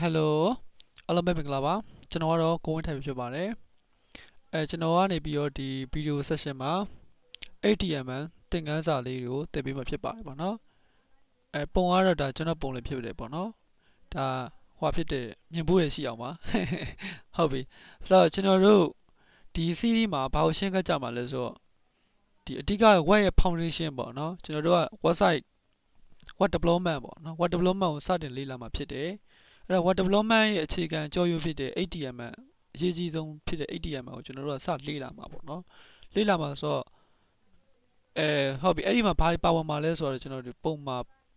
ဟယ်လိုအားလုံးပဲမင်္ဂလာပါကျွန်တော်ကတော့ကိုဝင်းထိုင်ဖြစ်ပါတယ်အဲကျွန်တော်ကနေပြီးတော့ဒီဗီဒီယိုဆက်ရှင်မှာ ATMN သင်ခန်းစာလေးတွေကိုသင်ပေးမှာဖြစ်ပါတယ်ပေါ့နော်အဲပုံကတော့ဒါကျွန်တော်ပုံလေးဖြစ်တယ်ပေါ့နော်ဒါဟွာဖြစ်တဲ့မြင်ဖို့ရရှိအောင်ပါဟုတ်ပြီဆိုတော့ကျွန်တော်တို့ဒီ CD မှာဘာကိုရှင်းခတ်ကြမှာလဲဆိုတော့ဒီအဓိက web ရဲ့ foundation ပေါ့နော်ကျွန်တော်တို့က website web development ပေါ့နော် web development ကိုစတင်လေ့လာမှာဖြစ်တယ် အဲ့တော့ web development ရဲ့အခြေခံကြော်ရွံ့ဖြစ်တဲ့ HTML အရေးကြီးဆုံးဖြစ်တဲ့ HTML ကိုကျွန်တော်တို့ကစလေ့လာမှာပေါ့နော်လေ့လာမှာဆိုတော့အဲဟုတ်ပြီအဲ့ဒီမှာဘာပါဝင်မှာလဲဆိုတော့ကျွန်တော်ဒီပုံမှာ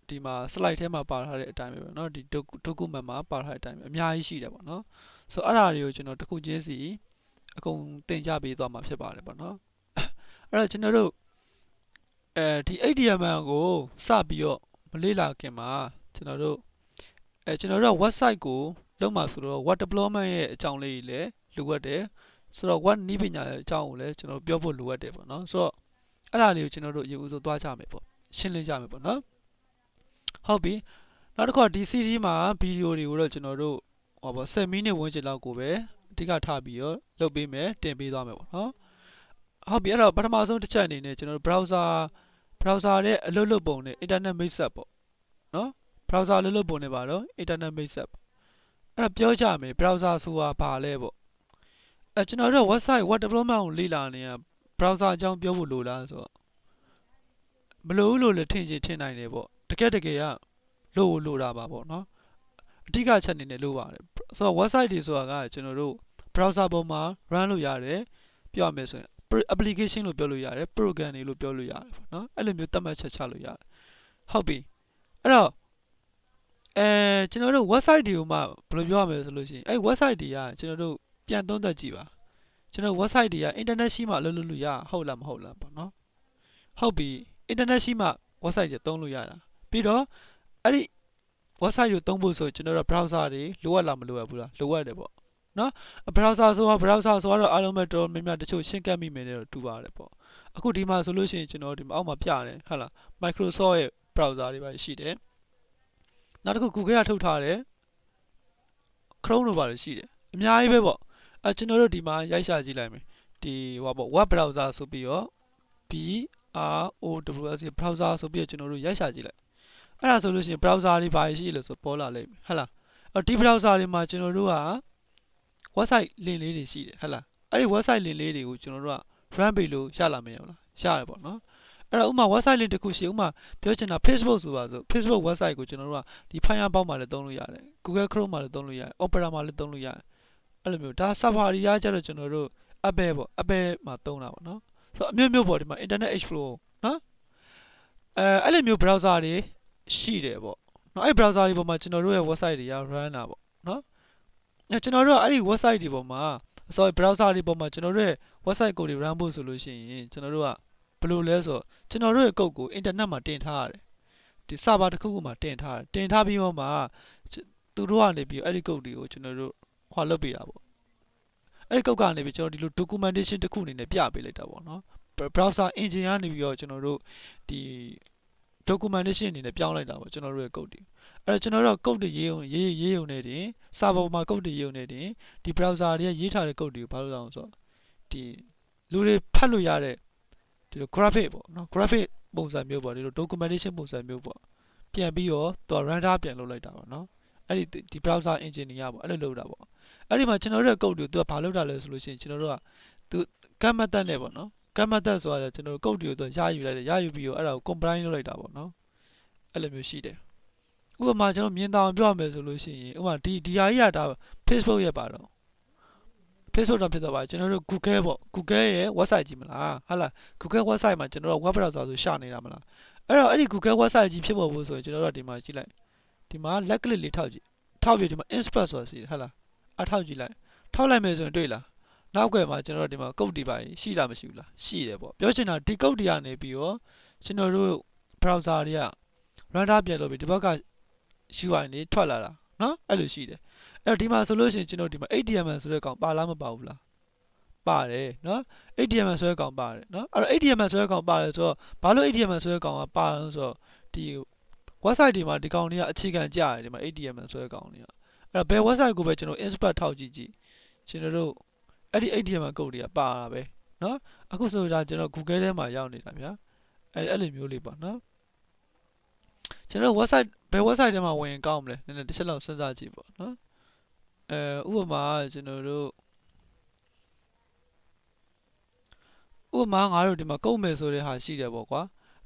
ဒီမှာ slide ထဲမှာပါထားတဲ့အတိုင်းပဲပေါ့နော်ဒီ document မှာပါထားတဲ့အတိုင်းပဲအများကြီးရှိတယ်ပေါ့နော်ဆိုတော့အဲ့ဒါတွေကိုကျွန်တော်တစ်ခုချင်းစီအကုန်သင်ကြပေးသွားမှာဖြစ်ပါတယ်ပေါ့နော်အဲ့တော့ကျွန်တော်တို့အဲဒီ HTML ကိုစပြီးတော့မလေ့လာခင်မှာကျွန်တော်တို့ အဲကျွန်တော်တို့က website ကိုလုပ်မှာဆိုတော့ web development ရဲ့အကြောင်းလေးကြီးလည်းလိုအပ်တယ်ဆိုတော့ web နည်းပညာရဲ့အကြောင်းကိုလည်းကျွန်တော်ပြောဖို့လိုအပ်တယ်ပေါ့နော်ဆိုတော့အဲ့ဒါလေးကိုကျွန်တော်တို့ရေဦးဆိုသွားကြမယ်ပေါ့ရှင်းလင်းကြမယ်ပေါ့နော်ဟုတ်ပြီနောက်တစ်ခါဒီ CD မှာဗီဒီယိုတွေကိုတော့ကျွန်တော်တို့ဟောပေါ့7မိနစ်ဝန်းကျင်လောက်ကိုပဲအဓိကထားပြီးတော့လုပ်ပေးမယ်တင်ပေးသွားမယ်ပေါ့နော်ဟုတ်ပြီအဲ့တော့ပထမဆုံးတစ်ချက်အနေနဲ့ကျွန်တော်တို့ browser browser ရဲ့အလုပ်လုပ်ပုံနဲ့ internet မိတ်ဆက်ပေါ့နော် browser အလုပ်လုပ်ပုံနဲ့ပါတော့ internet မိတ်ဆက်ပေါ့အဲ့တော့ပြောကြမယ် browser ဆိုတာဘာလဲပေါ့အဲကျွန်တော်တို့ website web development ကိုလေ့လာနေရ browser အကြောင်းပြောဖို့လိုလားဆိုတော့မလိုဘူးလို့လည်းထင်ချင်ထင်နိုင်တယ်ပေါ့တကယ်တကယ်ကလို့လို့တာပါပေါ့နော်အဓိကချက်အနေနဲ့လို့ပါတယ်ဆိုတော့ website တွေဆိုတာကကျွန်တော်တို့ browser ပေါ်မှာ run လုပ်ရတယ်ပြောရမယ်ဆိုရင် application လို့ပြောလို့ရတယ် program တွေလို့ပြောလို့ရတယ်ပေါ့နော်အဲ့လိုမျိုးသတ်မှတ်ချက်ချလို့ရတယ်ဟုတ်ပြီအဲ့တော့ အဲကျွန်တော်တို့ website တွေကိုမှဘယ်လိုပြောရမလဲဆိုလို့ရှိရင်အဲ့ website တွေကကျွန်တော်တို့ပြန်သုံးသပ်ကြည့်ပါကျွန်တော် website တွေက internet ရှိမှလုပ်လို့လို့ရဟုတ်လားမဟုတ်လားပေါ့နော်ဟုတ်ပြီ internet ရှိမှ website တွေသုံးလို့ရတာပြီးတော့အဲ့ဒီ website ကိုသုံးဖို့ဆိုကျွန်တော်တို့ browser တွေလိုအပ်လားမလိုအပ်ဘူးလားလိုအပ်တယ်ပေါ့နော် browser ဆိုတာ browser ဆိုတော့အားလုံးပဲတော်များများတချို့ရှင်းကပ်မိမယ်နဲ့တော့တူပါတယ်ပေါ့အခုဒီမှာဆိုလို့ရှိရင်ကျွန်တော်ဒီမှာအောက်မှာပြတယ်ဟုတ်လား Microsoft ရဲ့ browser တွေပါရှိတယ် နောက်တစ်ခု Google ကထုတ်ထားတယ် Chrome တို့ပါတယ်ရှိတယ်အများကြီးပဲပေါ့အဲကျွန်တော်တို့ဒီမှာရိုက်ရှာကြည့်လိုက်မယ်ဒီဟိုပေါ့ web browser ဆိုပြီးတော့ B R O W S browser ဆိုပြီးတော့ကျွန်တော်တို့ရိုက်ရှာကြည့်လိုက်အဲ့ဒါဆိုလို့ရှိရင် browser တွေဘာရှိလို့ဆိုပေါ်လာလိမ့်မယ်ဟုတ်လားအဲ့ဒီ browser တွေမှာကျွန်တော်တို့က website link လေးတွေရှိတယ်ဟုတ်လားအဲ့ဒီ website link လေးတွေကိုကျွန်တော်တို့က run ပေးလို့ရလာမရဘူးလားရတယ်ပေါ့နော် အဲ့တော့ဥမာ website link တစ်ခုရှိဥမာပြောချင်တာ Facebook ဆိုပါဆို Facebook website ကိုကျွန်တော်တို့ကဒီ Firefox မှာလည်းသုံးလို့ရတယ် Google Chrome မှာလည်းသုံးလို့ရတယ် Opera မှာလည်းသုံးလို့ရတယ်အဲ့လိုမျိုးဒါ Safari ရကြတော့ကျွန်တော်တို့ Apple ပေါ့ Apple မှာသုံးတာပေါ့နော်ဆိုတော့အမျိုးမျိုးပေါ့ဒီမှာ Internet Explorer နော်အဲအဲ့လိုမျိုး browser တွေရှိတယ်ပေါ့နော်အဲ့ browser တွေပေါ်မှာကျွန်တော်တို့ရဲ့ website တွေက run တာပေါ့နော်အဲကျွန်တော်တို့ကအဲ့ဒီ website တွေပေါ်မှာ sorry browser တွေပေါ်မှာကျွန်တော်တို့ရဲ့ website code တွေ run ဖို့ဆိုလို့ရှိရင်ကျွန်တော်တို့က ဘယ်လိုလဲဆိုတော့ကျွန်တော်တို့ရဲ့ code ကို internet မှာတင်ထားရတယ်ဒီ server တစ်ခုခုမှာတင်ထားတယ်တင်ထားပြီးတော့မှသူတို့ကနေပြီးအဲ့ဒီ code တွေကိုကျွန်တော်တို့ဟောလုပ်ပေးတာပေါ့အဲ့ဒီ code ကနေပြီးကျွန်တော်ဒီလို documentation တစ်ခုအနေနဲ့ပြပေးလိုက်တာပေါ့နော် browser engine ကနေပြီးတော့ကျွန်တော်တို့ဒီ documentation အနေနဲ့ပြောင်းလိုက်တာပေါ့ကျွန်တော်တို့ရဲ့ code တွေအဲ့တော့ကျွန်တော်တို့ code တွေရေးအောင်ရေးရေးုံနဲ့တင် server မှာ code တွေရေးုံနဲ့တင်ဒီ browser တွေကရေးထားတဲ့ code တွေကိုဘာလို့လဲဆိုတော့ဒီလူတွေဖတ်လို့ရတဲ့ ဒီလို graphic ပေါ့နော် graphic ပုံစံမျိုးပေါ့ဒီလို documentation ပုံစံမျိုးပေါ့ပြန်ပြီးတော့သူက render ပြန်လုပ်လိုက်တာပေါ့နော်အဲ့ဒီဒီ browser engineer ပေါ့အဲ့လိုလုပ်တာပေါ့အဲ့ဒီမှာကျွန်တော်တို့ရဲ့ code တွေကိုသူကဘာလုပ်တာလဲဆိုလို့ရှိရင်ကျွန်တော်တို့ကသူ cat method နဲ့ပေါ့နော် cat method ဆိုတာကျွန်တော်တို့ code တွေကိုသူရယူလိုက်တယ်ရယူပြီးတော့အဲ့ဒါကို combine လုပ်လိုက်တာပေါ့နော်အဲ့လိုမျိုးရှိတယ်ဥပမာကျွန်တော်မြင်တောင်ပြောရမယ်ဆိုလို့ရှိရင်ဥပမာဒီဒီဟာကြီးကဒါ Facebook ရဲ့ပါတော့ Facebook တော့ဖြစ်တော့ပါကျွန်တော်တို့ Google ပေါ့ Google ရဲ့ website ကြီးမလားဟုတ်လား Google website မှာကျွန်တော်တို့ web browser ဆိုရှာနေတာမလားအဲ့တော့အဲ့ဒီ Google website ကြီးဖြစ်ပေါ်ဖို့ဆိုရင်ကျွန်တော်တို့ဒီမှာကြည့်လိုက်ဒီမှာ left click လေးထောက်ကြည့်ထောက်ပြီးဒီမှာ insert ဆိုတာရှိတယ်ဟုတ်လားအထောက်ကြည့်လိုက်ထောက်လိုက်မယ်ဆိုရင်တွေ့လားနောက်ွယ်မှာကျွန်တော်တို့ဒီမှာ code တွေပါရှိလားမရှိဘူးလားရှိတယ်ပေါ့ပြောချင်တာဒီ code တွေကနေပြီးတော့ကျွန်တော်တို့ browser တွေက render ပြန်လုပ်ပြီးဒီဘက်က UI နေထွက်လာတာနော်အဲ့လိုရှိတယ် အဲ့တော့ဒီမှာဆိုလို့ရှိရင်ကျွန်တော်ဒီမှာ HTML ဆိုတဲ့ကောင်ပါလားမပါဘူးလားပါတယ်နော် HTML ဆိုတဲ့ကောင်ပါတယ်နော်အဲ့တော့ HTML ဆိုတဲ့ကောင်ပါတယ်ဆိုတော့ဘာလို့ HTML ဆိုတဲ့ကောင်ကပါလဲဆိုတော့ဒီ website တွေမှာဒီကောင်တွေကအခြေခံကြရတယ်ဒီမှာ HTML ဆိုတဲ့ကောင်တွေက အဲ့တော့ဘယ် website ကိုပဲကျွန်တော် inspect ထောက်ကြည့်ကြည့်ကျွန်တော်တို့အဲ့ဒီ HTML code တွေကပါတာပဲเนาะအခုဆိုဒါကျွန်တော် Google ထဲမှာရောက်နေတာဗျာအဲ့အဲ့လိုမျိုးလေးပေါ့နော်ကျွန်တော် website ဘယ် website ထဲမှာဝင်ရင်ကောင်းမလဲနည်းနည်းတစ်ချက်လောက်စဉ်းစားကြည့်ပေါ့နော် အဲဥပမာကျွန်တော်တို့ဥပမာငါတို့ဒီမှာကုတ်မယ်ဆိုတဲ့ဟာရှိတယ်ပေါ့ကွာ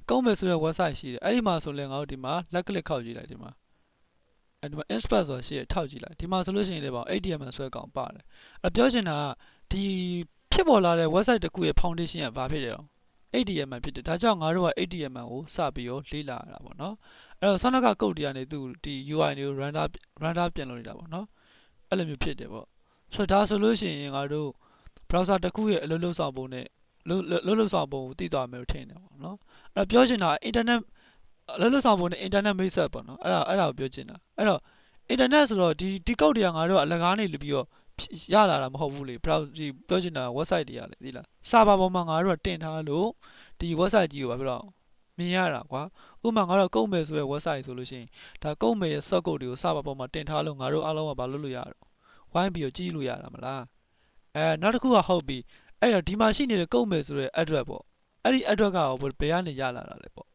ကုတ်မယ်ဆိုတဲ့ website ရှိတယ်အဲ့ဒီမှာဆိုရင်ငါတို့ဒီမှာ left click ခောက်ကြည့်လိုက်ဒီမှာအဲ့ဒီမှာ inspect ဆိုတာရှိရထောက်ကြည့်လိုက်ဒီမှာဆိုလို့ရှိရင်လည်းပေါ့ HTML ဆွဲကောင်ပါတယ်အဲ့ပြောချင်တာကဒီဖြစ်ပေါ်လာတဲ့ website တစ်ခုရဲ့ foundation ကဘာဖြစ်တယ်တော့ HTML ဖြစ်တယ်ဒါကြောင့်ငါတို့က HTML ကိုစပြီးတော့လေ့လာရတာပေါ့နော်အဲ့တော့ဆောနကကုတ်တရားနေသူဒီ UI တွေကို render render ပြင်လို့နေတာပေါ့နော် အဲ့လိုမျိုးဖြစ်တယ်ပေါ့ဆိုတော့ဒါဆိုလို့ရှိရင်ငါတို့ browser တစ်ခုရဲ့အလုပ်လုပ်ဆောင်ပုံနဲ့လုပ်လုပ်လုပ်ဆောင်ပုံကိုသိသွားမယ်လို့ထင်တယ်ပေါ့နော်အဲ့တော့ပြောချင်တာ internet အလုပ်လုပ်ဆောင်ပုံနဲ့ internet မိတ်ဆက်ပေါ့နော်အဲ့ဒါအဲ့ဒါကိုပြောချင်တာအဲ့တော့ internet ဆိုတော့ဒီဒီကုတ်တရားငါတို့ကအလကားနေလို့ပြီးတော့ရလာတာမဟုတ်ဘူးလေ browser ဒီပြောချင်တာ website တွေကလေသိလား server ပေါ်မှာငါတို့ကတင်ထားလို့ဒီ website ကြီးကိုဘာဖြစ်တော့မြင်ရတာကွာဥပမာငါတို့ကုတ်မယ်ဆိုတဲ့ website ဆိုလို့ရှိရင်ဒါကုတ်မယ်ရဲ့ source code တွေကို server ပေါ်မှာတင်ထားလို့ငါတို့အားလုံးကဘာလုပ်လို့ရတော့ ဝိုင်းပြီးတော့ကြည့်လို့ရတာမလားအဲနောက်တစ်ခုကဟုတ်ပြီအဲ့တော့ဒီမှာရှိနေတဲ့ကုတ်မယ်ဆိုတဲ့ address ပေါ့အဲ့ဒီ address ကဘယ်ကနေရလာတာလဲပေါ့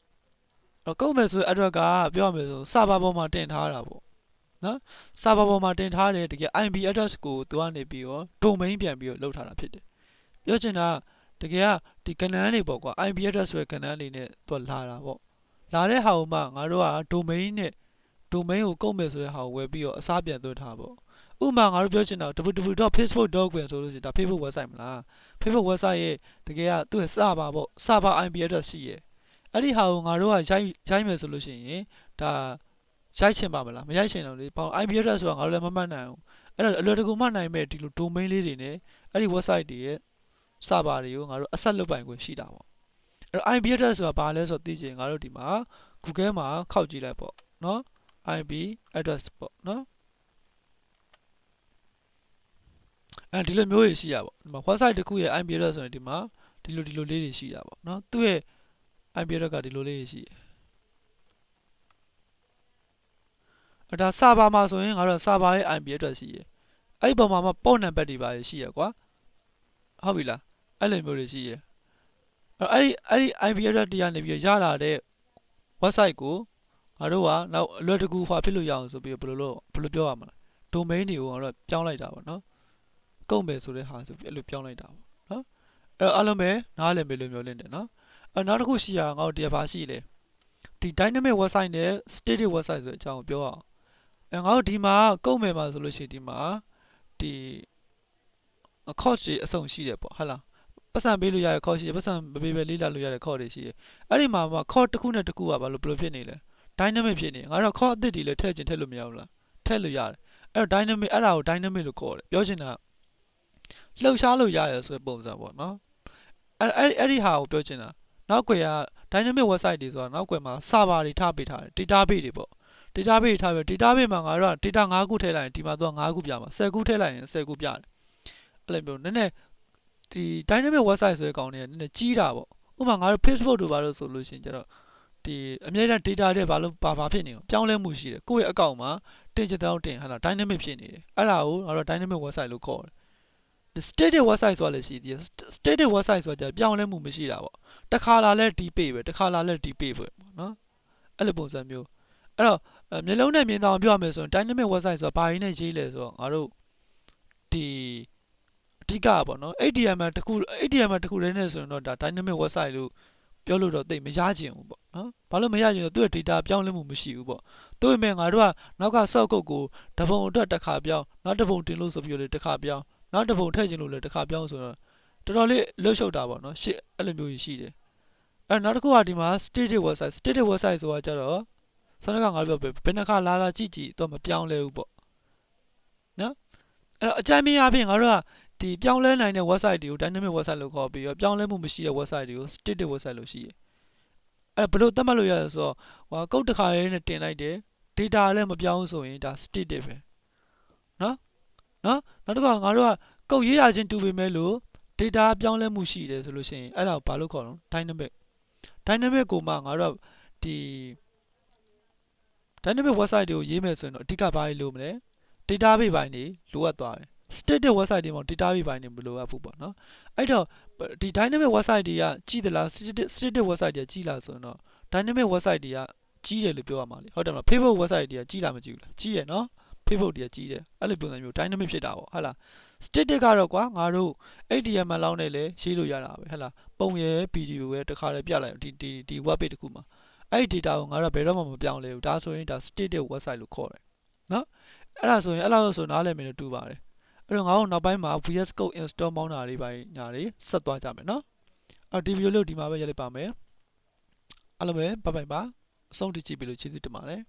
အဲ့ကုတ်မယ်ဆိုတဲ့ address ကပြောရမယ်ဆို server ပေါ်မှာတင်ထားတာပေါ့နော် server ပေါ်မှာတင်ထားတဲ့တကယ် IP address ကိုသူကနေပြီးတော့ domain ပြန်ပြီးတော့လုပ်ထားတာဖြစ်တယ်ပြောချင်တာတကယ်ကဒီကဏ္ဍတွေပေါ့ကွာ IP address ဆိုတဲ့ကဏ္ဍတွေနဲ့သူလာတာပေါ့လာတဲ့ဟာကိုမှငါတို့က domain နဲ့ domain ကိုကုတ်မယ်ဆိုတဲ့ဟာကိုဝယ်ပြီးတော့အစားပြန်သွင်းထားပေါ့ ဥပမာငါတို့ပြောချင်တာ www.facebook.com ဆိုလို့ရှိရင်ဒါ Facebook website မလား Facebook website ရဲ့တကယ်ကသူ့ရဲ့ server ပေါ့ server IP address ရှိရဲ့အဲ့ဒီဟာကိုငါတို့ကရိုက်ရိုက်မယ်ဆိုလို့ရှိရင်ဒါရိုက်ချင်ပါမလားမရိုက်ချင်တော့လေပေါ့ IP address ဆိုတာငါတို့လည်းမမှတ်နိုင်ဘူးအဲ့တော့အလွယ်တကူမှတ်နိုင်မဲ့ဒီလို domain လေးတွေနဲ့အဲ့ဒီ website တွေရဲ့ server တွေကိုငါတို့အဆက်လုပ်ပိုင်ခွင့်ရှိတာပေါ့အဲ့တော့ IP address ဆိုတာဘာလဲဆိုတော့သိချင်ငါတို့ဒီမှာ Google မှာခောက်ကြည့်လိုက်ပေါ့နော် IP address ပေါ့နော် အဲဒီလိုမျိုးတွေရှိရပေါ့ဒီမှာ website တစ်ခုရဲ့ IP address ဆိုရင်ဒီမှာဒီလိုဒီလိုလေးတွေရှိတာပေါ့နော်သူ့ရဲ့ IP address ကဒီလိုလေးတွေရှိတယ်အဲ့ဒါ server မှာဆိုရင်ငါတို့ server ရဲ့ IP address ရှိရယ်အဲ့ဒီပုံမှာမှ port number တွေပါရှိရယ်ကွာဟုတ်ပြီလားအဲ့လိုမျိုးတွေရှိရယ်အဲ့အဲ့ဒီအဲ့ဒီ IP address တရားနေပြီးရလာတဲ့ website ကိုငါတို့ကနောက်အလွယ်တကူဟွာဖြစ်လို့ရအောင်ဆိုပြီးဘယ်လိုလုပ်ဘယ်လိုပြောရမလဲ domain တွေကိုငါတို့ပြောင်းလိုက်တာပေါ့နော် ကုန်မယ်ဆိုတဲ့ဟာဆိုပြီးအဲ့လိုပြောင်းလိုက်တာပေါ့နော်အဲ့တော့အားလုံးပဲနားလည်ပြီလို့မျိုးလင်းတယ်နော်အဲ့နောက်တစ်ခုရှိရငါတို့တရားပါရှိလေဒီ dynamic website နဲ့ static website ဆိုတဲ့အကြောင်းကိုပြောအောင်အဲငါတို့ဒီမှာကုန်မယ်မှာဆိုလို့ရှိရင်ဒီမှာဒီ cost တွေအစုံရှိတယ်ပေါ့ဟုတ်လားပတ်စံပေးလို့ရတဲ့ cost ရှိတယ်ပတ်စံမပေးပဲလေးလာလို့ရတဲ့ cost တွေရှိတယ်အဲ့ဒီမှာမှာ cost တစ်ခုနဲ့တစ်ခုကဘာလို့ဘယ်လိုဖြစ်နေလဲ dynamic ဖြစ်နေငါတို့ cost အသစ်တွေလည်းထည့်ချင်ထည့်လို့မရဘူးလားထည့်လို့ရတယ်အဲ့တော့ dynamic အဲ့ဒါကို dynamic လို့ခေါ်တယ်ပြောချင်တာ လှုပ်ရှားလို့ရတယ်ဆိုတဲ့ပုံစံပေါ့နော်အဲ့အဲ့အဲ့ဒီဟာကိုပြောချင်တာနောက်ွယ်က dynamic website တွေဆိုတာနောက်ွယ်မှာ server တွေထားပေးထားတယ် database တွေပေါ့ database ထားပြီး database မှာငါတို့က data 5ခုထည့်လိုက်ရင်ဒီမှာသူက5ခုပြမှာ10ခုထည့်လိုက်ရင်10ခုပြတယ်အဲ့လိုမျိုးနည်းနည်းဒီ dynamic website ဆိုတဲ့ကောင်တွေကနည်းနည်းကြီးတာပေါ့ဥပမာငါတို့ Facebook တို့ဘာလို့ဆိုလို့ရှိရင်ကျတော့ဒီအမြဲတမ်း data တွေဘာလို့ဘာဘာဖြစ်နေအောင်ပြောင်းလဲမှုရှိတယ်ကိုယ့်ရဲ့အကောင့်မှာတင်ချင်တဲ့တင်ဟာလား dynamic ဖြစ်နေတယ်အဲ့ဒါကိုငါတို့ dynamic website လို့ခေါ်တယ်ဒီ static website ဆိုတာလည်းရှိသေးတယ် static website ဆိုတာကြပြောင်းလဲမှုမရှိတာပေါ့တစ်ခါလာလဲဒီ page ပဲတစ်ခါလာလဲဒီ page ပဲပေါ့နော်အဲ့လိုပုံစံမျိုးအဲ့တော့မျိုးလုံးနဲ့မြင်အောင်ပြောရမယ်ဆိုရင် dynamic website ဆိုတာဘာရင်းနဲ့ရေးလဲဆိုတော့ငါတို့ဒီအဓိကပေါ့နော် HTML တခု HTML တခုတည်းနဲ့ဆိုရင်တော့ဒါ dynamic website လို့ပြောလို့တော့သိမရချင်ဘူးပေါ့နော်ဘာလို့မရချင်လဲသူ့ရဲ့ data ပြောင်းလဲမှုမရှိဘူးပေါ့သူ့ပေမဲ့ငါတို့ကနောက်က source code ကိုတပုံအတွက်တစ်ခါပြောင်းနောက်တစ်ပုံတင်လို့ဆိုပြီးတော့တစ်ခါပြောင်း နောက်တစ်ပုံထည့်ချင်လို့လည်းတစ်ခါပြောင်းဆိုတော့တော်တော်လေးလှုပ်ရှုပ်တာပေါ့နော်ရှစ်အဲ့လိုမျိုးကြီးရှိတယ်အဲ့နောက်တစ်ခုကဒီမှာ static website static website ဆိုတာကြတော့ဆောင်းကငါပြောပဲဘယ်နှခါလာလာကြည့်ကြည့်တော့မပြောင်းလဲဘူးပေါ့နော်အဲ့တော့အကြမ်းမြင်အပြင်ငါတို့ကဒီပြောင်းလဲနိုင်တဲ့ website တွေကို dynamic website လို့ခေါ်ပြီးတော့ပြောင်းလဲမှုမရှိတဲ့ website တွေကို static website လို့ရှိတယ်အဲ့ဘယ်လိုသတ်မှတ်လို့ရလဲဆိုတော့ဟိုကုတ်တစ်ခါလေးနဲ့တင်လိုက်တယ် data လည်းမပြောင်းဆိုရင်ဒါ static ပဲနော် နော်နောက်တစ်ခါငါတို့ကကုတ်ရေးရချင်းတူပေမဲ့လို့ data ပြောင်းလဲမှုရှိတယ်ဆိုလို့ရှိရင်အဲ့ဒါကိုဘာလို့ခေါ်တော့ dynamic dynamic ကိုမှငါတို့ကဒီ dynamic website တွေကိုရေးမယ်ဆိုရင်တော့အဓိကဘာလို့မလဲ database ဘိုင်းနေလိုအပ်သွားတယ် static website တွေမှာ database ဘိုင်းနေမလိုအပ်ဘူးပေါ့နော်အဲ့တော့ဒီ dynamic website တွေကကြီးသလား static static website တွေကကြီးလားဆိုရင်တော့ dynamic website တွေကကြီးတယ်လို့ပြောရမှာလေဟုတ်တယ်မလား Facebook website တွေကကြီးလားမကြီးဘူးလားကြီးရယ်နော် Facebook တွေကကြီးတယ်အဲ့လိုပုံစံမျိုး dynamic ဖြစ်တာပေါ့ဟုတ်လား static ကတော့ကွာငါတို့ HTML လောက်နဲ့လည်းရေးလို့ရတာပဲဟုတ်လားပုံရယ်ဗီဒီယိုရယ်တစ်ခါတည်းပြလိုက်ဒီဒီဒီ web page တစ်ခုမှာအဲ့ဒီ data ကိုငါတို့ဘယ်တော့မှမပြောင်းလဲဘူးဒါဆိုရင်ဒါ static website လို့ခေါ်တယ်နော်အဲ့ဒါဆိုရင်အဲ့လောက်ဆိုနားလည်မယ်လို့တူပါတယ်အဲ့တော့ငါတို့နောက်ပိုင်းမှာ VS Code install မောင်းတာတွေပိုင်းညာတွေဆက်သွားကြမယ်နော်အဲ့ဒီဗီဒီယိုလေးကိုဒီမှာပဲရပ်လိုက်ပါမယ်အားလုံးပဲဘိုင်ဘိုင်ပါအဆုံးထိကြည့်ပြီးလို့ကျေးဇူးတင်ပါတယ်